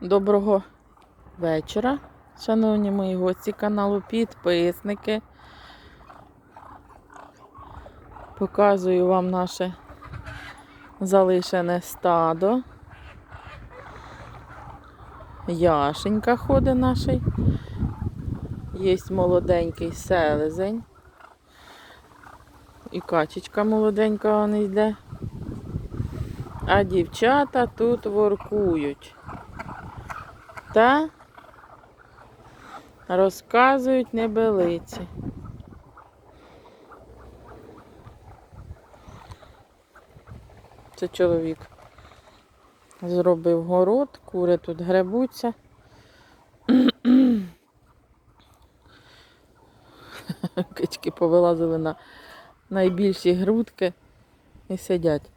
Доброго вечора, шановні мої гості каналу, підписники. Показую вам наше залишене стадо. Яшенька ходить наший. Є молоденький селезень. І качечка молоденька вона йде. А дівчата тут воркують. Та розказують небелиці. Це чоловік зробив город, кури тут гребуться. Кички повилазили на найбільші грудки і сидять.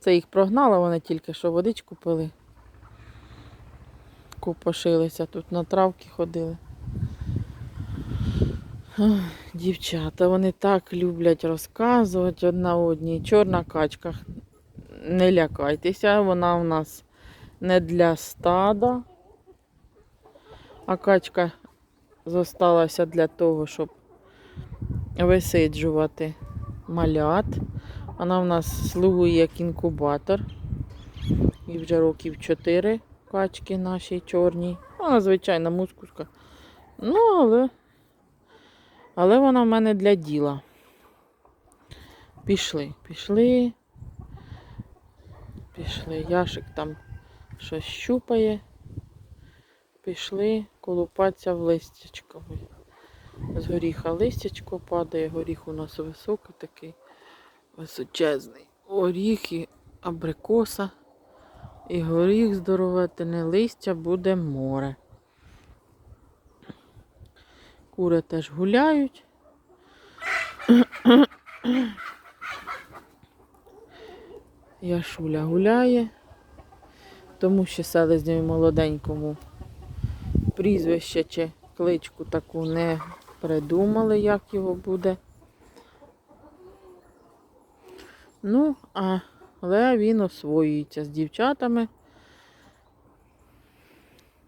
Це їх прогнало, вони тільки що водичку пили. Купошилися, тут на травки ходили. Дівчата, вони так люблять розказувати одна одній. Чорна качка. Не лякайтеся, вона у нас не для стада. А качка зосталася для того, щоб висиджувати малят. Вона в нас слугує як інкубатор. І вже років 4 качки нашій чорній. Вона звичайна мускуска. Ну, але, але вона в мене для діла. Пішли, пішли. Пішли. Яшик там щось щупає. Пішли колупатися в листячко. З горіха листячко падає, горіх у нас високий такий, височезний. Оріхи, абрикоса. І горіх здороветине листя буде море. Кури теж гуляють. Яшуля гуляє, тому що селезню молоденькому прізвище чи кличку таку не придумали, як його буде. Ну, а але він освоюється з дівчатами.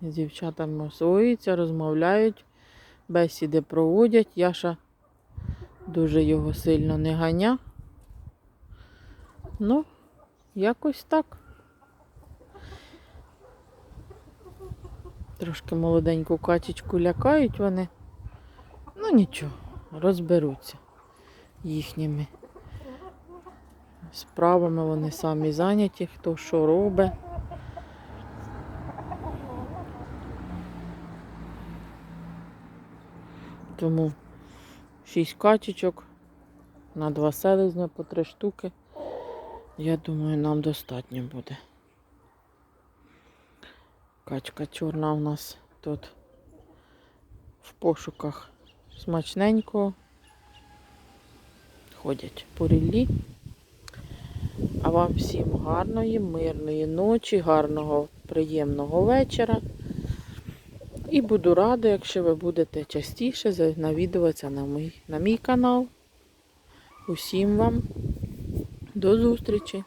З дівчатами освоюється, розмовляють, бесіди проводять. Яша дуже його сильно не ганя. Ну, якось так. Трошки молоденьку качечку лякають вони. Ну нічого, розберуться їхніми справами вони самі зайняті, хто що робить. Тому шість качечок на два селезня по три штуки. Я думаю, нам достатньо буде. Качка чорна у нас тут в пошуках смачненького. Ходять по ріллі. А вам всім гарної, мирної ночі, гарного, приємного вечора. І буду рада, якщо ви будете частіше навідуватися на мій, на мій канал. Усім вам до зустрічі!